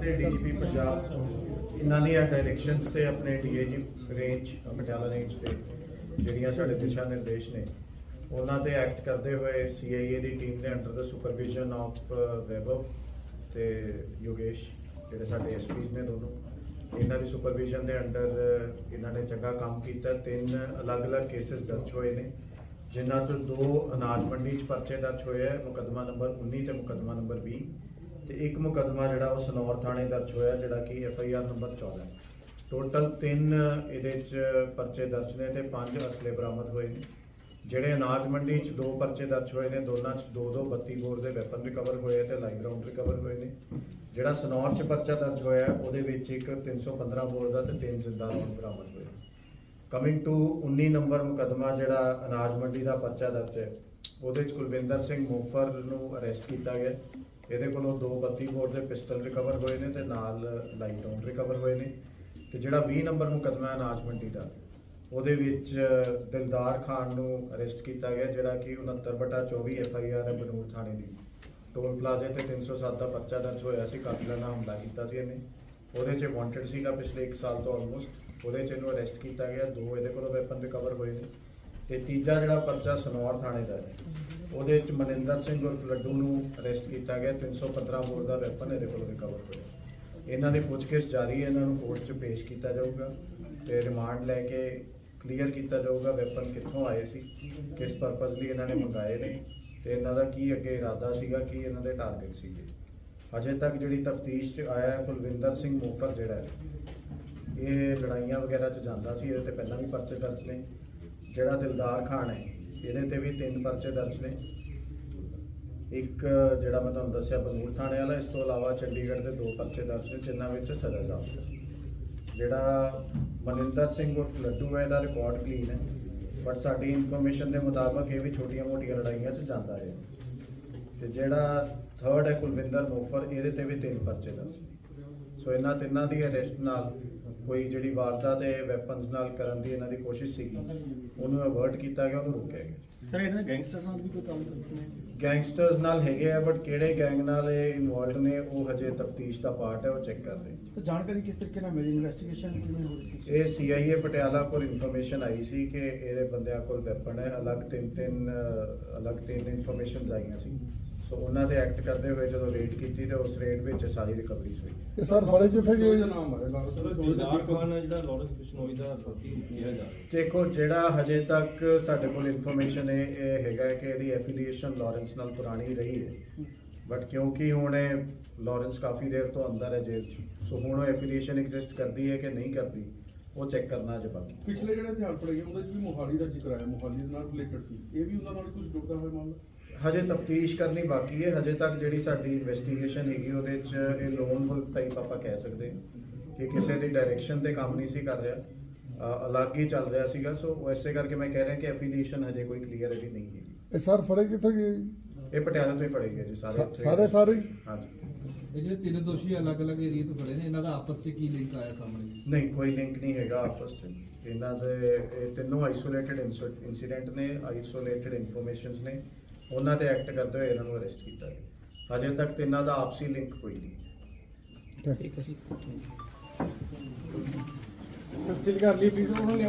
ਤੇ ਡੀਜੀਪੀ ਪੰਜਾਬ ਇਹਨਾਂ ਦੀਆਂ ਡਾਇਰੈਕਸ਼ਨਸ ਤੇ ਆਪਣੇ ਡੀਏਜੀ ਰੇਂਜ ਪਟਿਆਲਾ ਰੇਂਜ ਤੇ ਜਿਹੜੀਆਂ ਸਾਡੇ ਦਿਸ਼ਾ ਨਿਰਦੇਸ਼ ਨੇ, ਉਹਨਾਂ ਤੇ ਐਕਟ ਕਰਦੇ ਹੋਏ ਸੀਆਈਏ ਦੀ ਟੀਮ ਦੇ ਅੰਡਰ ਦਾ ਸੁਪਰਵਿਜ਼ਨ ਆਫ ਵੈਭਵ ਤੇ ਯੋਗੇਸ਼, ਜਿਹੜੇ ਸਾਡੇ ਐਸਪੀਸ ਨੇ ਦੋਨੋਂ, ਇਹਨਾਂ ਦੀ ਸੁਪਰਵਿਜ਼ਨ ਦੇ ਅੰਡਰ ਇਹਨਾਂ ਨੇ ਚੰਗਾ ਕੰਮ ਕੀਤਾ। ਤਿੰਨ ਅਲੱਗ-ਅਲੱਗ ਕੇਸਸ ਦਰਜ ਹੋਏ ਨੇ, ਜਿਨ੍ਹਾਂ ਤੋਂ ਦੋ ਅਨਾਜ ਮੰਡੀ 'ਚ ਪਰਚੇ ਦਰਜ ਹੋਏ ਹੈ ਮੁਕੱਦਮਾ ਨੰਬਰ 19 ਤੇ ਮੁਕੱਦਮਾ ਨੰਬਰ 20 ਤੇ ਇੱਕ ਮੁਕੱਦਮਾ ਜਿਹੜਾ ਉਹ ਸਨੌਰ ਥਾਣੇ ਦਰਜ ਹੋਇਆ, ਜਿਹੜਾ ਕਿ F I R number 14 total ਤਿੰਨ ਇਹਦੇ 'ਚ ਪਰਚੇ ਦਰਜ ਨੇ ਤੇ ਪੰਜ ਅਸਲੇ ਬਰਾਮਦ ਹੋਏ ਨੇ। ਜਿਹੜੇ ਅਨਾਜ ਮੰਡੀ 'ਚ ਦੋ ਪਰਚੇ ਦਰਜ ਹੋਏ ਨੇ, ਦੋਨਾਂ 'ਚ ਦੋ ਦੋ 32 ਬੋਰ ਦੇ ਵੈਪਨ ਰਿਕਵਰ ਹੋਏ ਤੇ ਲਾਈਵ ਰਾਉਂਡ ਰਿਕਵਰ ਹੋਏ ਨੇ। ਜਿਹੜਾ ਸਨੌਰ 'ਚ ਪਰਚਾ ਦਰਜ ਹੋਇਆ, ਉਹਦੇ ਵਿੱਚ ਇੱਕ 315 ਬੋਰ ਦਾ ਤੇ ਤਿੰਨ ਜ਼ਿੰਦਾ ਰਾਉਂਡ ਬਰਾਮਦ ਹੋਏ ਕਮਿੰਗ ਟੂ 19 ਨੰਬਰ ਮੁਕੱਦਮਾ ਜਿਹੜਾ ਅਨਾਜ ਮੰਡੀ ਦਾ ਪਰਚਾ ਦਰਜ ਹੈ, ਉਹਦੇ 'ਚ ਕੁਲਵਿੰਦਰ ਸਿੰਘ ਮੋਫਰ ਨੂੰ ਅਰੈਸਟ ਕੀਤਾ ਗਿਆ। ਇਹਦੇ ਕੋਲੋਂ ਦੋ 32 ਬੋਰ ਦੇ ਪਿਸਟਲ ਰਿਕਵਰ ਹੋਏ ਨੇ ਤੇ ਨਾਲ ਲਾਈਟੋਨ ਰਿਕਵਰ ਹੋਏ ਨੇ। ਤੇ ਜਿਹੜਾ 20 ਨੰਬਰ ਮੁਕੱਦਮਾ ਅਨਾਜ ਮੰਡੀ ਦਾ, ਉਹਦੇ ਵਿੱਚ ਦਿਲਦਾਰ ਖਾਨ ਨੂੰ ਅਰੈਸਟ ਕੀਤਾ ਗਿਆ, ਜਿਹੜਾ ਕਿ 69 ਬਟਾ 24 ਐਫ ਆਈ ਆਰ ਹੈ ਬਨੂੜ ਥਾਣੇ ਦੀ। ਟੋਲ ਪਲਾਜ਼ੇ ਤੇ 307 ਦਾ ਪਰਚਾ ਦਰਜ ਹੋਇਆ ਸੀ ਕਾਤਲਾਨਾ ਹਮਲਾ ਕੀਤਾ ਸੀ ਇਹਨੇ। ਉਹਦੇ 'ਚ ਵਾਂਟਡ ਸੀਗਾ ਪਿਛਲੇ 1 ਸਾਲ ਤੋਂ ਆਲਮੋਸਟ ਉਹਦੇ 'ਚ ਇਹਨੂੰ ਅਰੈਸਟ ਕੀਤਾ ਗਿਆ, ਦੋ ਇਹਦੇ ਕੋਲੋਂ ਵੈਪਨ ਰਿਕਵਰ ਹੋਏ ਨੇ। ਤੇ ਤੀਜਾ ਜਿਹੜਾ ਪਰਚਾ ਸਨੌਰ ਥਾਣੇ ਦਾ ਹੈ ਉਹਦੇ 'ਚ ਮਨਿੰਦਰ ਸਿੰਘ ਉਰਫ ਲੱਡੂ ਨੂੰ ਅਰੈਸਟ ਕੀਤਾ ਗਿਆ 315 ਬੋਰ ਦਾ ਵੈਪਨ ਇਹਦੇ ਕੋਲ ਰਿਕਵਰ ਹੋਇਆ। ਇਹਨਾਂ ਦੀ ਪੁੱਛਗਿੱਛ ਜਾਰੀ ਹੈ, ਇਹਨਾਂ ਨੂੰ ਕੋਰਟ 'ਚ ਪੇਸ਼ ਕੀਤਾ ਜਾਊਗਾ ਤੇ ਰਿਮਾਂਡ ਲੈ ਕੇ ਕਲੀਅਰ ਕੀਤਾ ਜਾਊਗਾ ਵੈਪਨ ਕਿੱਥੋਂ ਆਏ ਸੀ, ਕਿਸ ਪਰਪਸ ਲਈ ਇਹਨਾਂ ਨੇ ਮੰਗਾਏ ਨੇ ਤੇ ਇਹਨਾਂ ਦਾ ਕੀ ਅੱਗੇ ਇਰਾਦਾ ਸੀਗਾ, ਕੀ ਇਹਨਾਂ ਦੇ ਟਾਰਗੇਟ ਸੀਗੇ। ਅਜੇ ਤੱਕ ਜਿਹੜੀ ਤਫਤੀਸ਼ 'ਚ ਆਇਆ ਹੈ, ਕੁਲਵਿੰਦਰ ਸਿੰਘ ਮੋਫਰ ਜਿਹੜਾ ਹੈ, ਇਹ ਲੜਾਈਆਂ ਵਗੈਰਾ 'ਚ ਜਾਂਦਾ ਸੀ, ਇਹਦੇ ਤੇ ਪਹਿਲਾਂ ਵੀ ਪਰਚੇ ਦਰਜ ਨੇ। ਜਿਹੜਾ ਦਿਲਦਾਰ ਖਾਨ ਹੈ, ਇਹਦੇ ਤੇ ਵੀ ਤਿੰਨ ਪਰਚੇ ਦਰਜ ਨੇ। ਇੱਕ ਜਿਹੜਾ ਮੈਂ ਤੁਹਾਨੂੰ ਦੱਸਿਆ, ਬਨੂੜ ਥਾਣੇ ਵਾਲਾ, ਇਸ ਤੋਂ ਇਲਾਵਾ ਚੰਡੀਗੜ੍ਹ ਦੇ ਦੋ ਪਰਚੇ ਦਰਜ ਨੇ, ਜਿਨ੍ਹਾਂ ਵਿੱਚ ਸਜ਼ਾ ਜਾਪਤ ਜਿਹੜਾ ਮਨਿੰਦਰ ਸਿੰਘ ਉਰਫ ਲੱਡੂ ਹੈ, ਇਹਦਾ ਰਿਕਾਰਡ ਕਲੀਨ ਹੈ। ਬਟ ਸਾਡੀ ਇਨਫੋਰਮੇਸ਼ਨ ਦੇ ਮੁਤਾਬਕ ਇਹ ਵੀ ਛੋਟੀਆਂ-ਮੋਟੀਆਂ ਲੜਾਈਆਂ 'ਚ ਜਾਂਦਾ ਰਿਹਾ। ਤੇ ਜਿਹੜਾ ਥਰਡ ਹੈ ਕੁਲਵਿੰਦਰ ਮੋਫਰ, ਇਹਦੇ ਤੇ ਵੀ ਤਿੰਨ ਪਰਚੇ ਦਰਜ ਨੇ। ਸੋ ਇਹਨਾਂ ਤਿੰਨਾਂ ਦੀ ਅਰੈਸਟ ਨਾਲ ਕੋਈ ਜਿਹੜੀ ਵਾਰਦਾਤ ਹੈ ਵੈਪਨਸ ਨਾਲ ਕਰਨ ਦੀ ਇਹਨਾਂ ਦੀ ਕੋਸ਼ਿਸ਼ ਸੀਗੀ। ਉਹਨੂੰ ਅਵਰਟ ਕੀਤਾ ਗਿਆ ਉਹਨੂੰ ਰੋਕਿਆ ਗਿਆ। ਸਰ ਇਹਨਾਂ ਗੈਂਗਸਟਰ ਨਾਲ ਵੀ ਕੋਈ ਕੰਮ ਗੈਂਗਸਟਰਸ ਨਾਲ ਹੈਗੇ ਆ ਬਟ ਕਿਹੜੇ ਗੈਂਗ ਨਾਲ ਇਹ ਇਨਵੋਲਡ ਨੇ ਉਹ ਹਜੇ ਤਫਤੀਸ਼ ਦਾ ਪਾਰਟ ਹੈ ਉਹ ਚੈੱਕ ਕਰ ਰਹੇ ਤਾਂ ਜਾਣਕਾਰੀ ਕਿਸ ਤਰੀਕੇ ਨਾਲ ਮਿਲੀ? ਇਨਵੈਸਟੀਗੇਸ਼ਨ ਕਿਵੇਂ ਹੋ ਰਹੀ ਸੀ? ਇਹ ਸੀਆਈਏ ਪਟਿਆਲਾ ਕੋਲ ਇਨਫੋਰਮੇਸ਼ਨ ਆਈ ਸੀ ਕਿ ਇਹਦੇ ਬੰਦਿਆਂ ਕੋਲ ਵੈਪਨ ਹੈ ਅਲੱਗ ਤਿੰਨ ਤਿੰਨ ਅਲੱਗ ਤਿੰਨ ਇਨਫੋਰਮੇਸ਼ਨਸ ਆਈਆਂ ਸੀ। ਸੋ ਉਹਨਾਂ ਤੇ ਐਕਟ ਕਰਦੇ ਹੋਏ ਜਦੋਂ ਰੇਡ ਕੀਤੀ ਤੇ ਉਸ ਰੇਡ ਵਿੱਚ ਸਾਰੀ ਰਿਕਵਰੀਜ਼ ਹੋਈ। ਇਹ ਸਰ ਫੜੇ ਕਿੱਥੇ ਗਏ? ਦਾ ਦੇਖੋ ਜਿਹੜਾ ਹਜੇ ਤੱਕ ਸਾਡੇ ਕੋਲ ਇਨਫੋਰਮੇਸ਼ਨ ਹੈ ਇਹ ਹੈਗਾ ਕਿ ਇਹਦੀ ਐਫੀਲੀਏਸ਼ਨ ਲਾਰੈਂਸ ਨਾਲ ਪੁਰਾਣੀ ਰਹੀ ਹੈ। ਬਟ ਕਿਉਂਕਿ ਹੁਣ ਇਹ ਲਾਰੈਂਸ ਕਾਫੀ ਦੇਰ ਤੋਂ ਅੰਦਰ ਹੈ ਜੇਲ੍ਹ 'ਚ ਸੋ ਹੁਣ ਉਹ ਐਫੀਲੀਏਸ਼ਨ ਐਗਜ਼ਿਸਟ ਕਰਦੀ ਹੈ ਕਿ ਨਹੀਂ ਕਰਦੀ? ਉਹ ਚੈੱਕ ਕਰਨਾ ਅਜੇ ਬਾਕੀ। ਪਿਛਲੇ ਜਿਹੜੇ ਧਿਆਨ ਪੜੇ ਗਏ ਉਹਦੇ ਚ ਵੀ ਮੋਹਾਲੀ ਦਾ ਜ਼ਿਕਰ ਆਇਆ ਮੋਹਾਲੀ ਦੇ ਨਾਲ ਰਿਲੇਟਡ ਸੀ। ਇਹ ਵੀ ਉਹਨਾਂ ਨਾਲ ਕੁਝ ਜੁੜਦਾ ਹੋਇਆ ਮਾਮਲਾ? ਹਜੇ ਤਫਤੀਸ਼ ਕਰਨੀ ਬਾਕੀ ਹੈ ਹਜੇ ਤੱਕ ਜਿਹੜੀ ਸਾਡੀ ਇਨਵੈਸਟੀਗੇਸ਼ਨ ਹੈਗੀ ਉਹਦੇ 'ਚ ਇਹ ਲੋਨ ਵੁਲਫ ਟਾਈਪ ਆਪਾਂ ਕਹਿ ਸਕਦੇ ਹਾਂ ਕਿ ਕਿਸੇ ਦੀ ਡਾਇਰੈਕਸ਼ਨ ਤੇ ਕੰਮ ਨਹੀਂ ਸੀ ਕਰ ਰਿਹਾ। ਅ, ਅਲੱਗ ਹੀ ਚੱਲ ਰਿਹਾ ਸੀਗਾ ਸੋ ਐਸੇ ਕਰਕੇ ਮੈਂ ਕਹਿ ਰਿਹਾ ਕਿ ਐਫੀਲੀਏਸ਼ਨ ਹਜੇ ਕੋਈ ਕਲੀਅਰ ਨਹੀਂ ਹੈਗੀ। ਇਹ ਸਰ ਫੜੇ ਕਿੱਥੇ ਗਏ ਇਹ ਪਟਿਆਲਾ ਤੋਂ ਹੀ ਫੜੇ ਗਏ ਜੀ ਸਾਰੇ ਸਾਰੇ ਸਾਰੇ ਹੀ? ਹਾਂਜੀ। ਇਹ ਜਿਹੜੇ ਤਿੰਨ ਦੋਸ਼ੀ ਅਲੱਗ-ਅਲੱਗ ਏਰੀਆ ਤੋਂ ਫੜੇ ਨੇ ਇਹਨਾਂ ਦਾ ਆਪਸ 'ਚ ਕੀ ਲਿੰਕ ਆਇਆ ਸਾਹਮਣੇ? ਨਹੀਂ ਕੋਈ ਲਿੰਕ ਨਹੀਂ ਹੈਗਾ ਆਪਸ 'ਚ। ਇਹਨਾਂ ਦੇ ਇਹ ਤਿੰਨੋਂ ਆਈਸੋਲੇਟਡ ਇਨਸੀਡੈਂਟ ਨੇ ਆਈਸੋਲੇਟਡ ਇਨਫੋਰਮੇਸ਼ਨਸ ਨੇ। ਉਹਨਾਂ ਤੇ ਐਕਟ ਕਰਦੇ ਹੋਏ ਇਹਨਾਂ ਨੂੰ ਅਰੈਸਟ ਕੀਤਾ ਗਿਆ। ਹਜੇ ਤੱਕ ਤਿੰਨਾਂ ਦਾ ਆਪਸੀ ਲਿੰਕ ਕੋਈ ਨਹੀਂ ਠੀਕ ਹੈ ਜੀ। ਸਟਿਲ ਕਰ ਲਈ ਪਲੀਜ਼ ਉਹਨਾਂ ਨੇ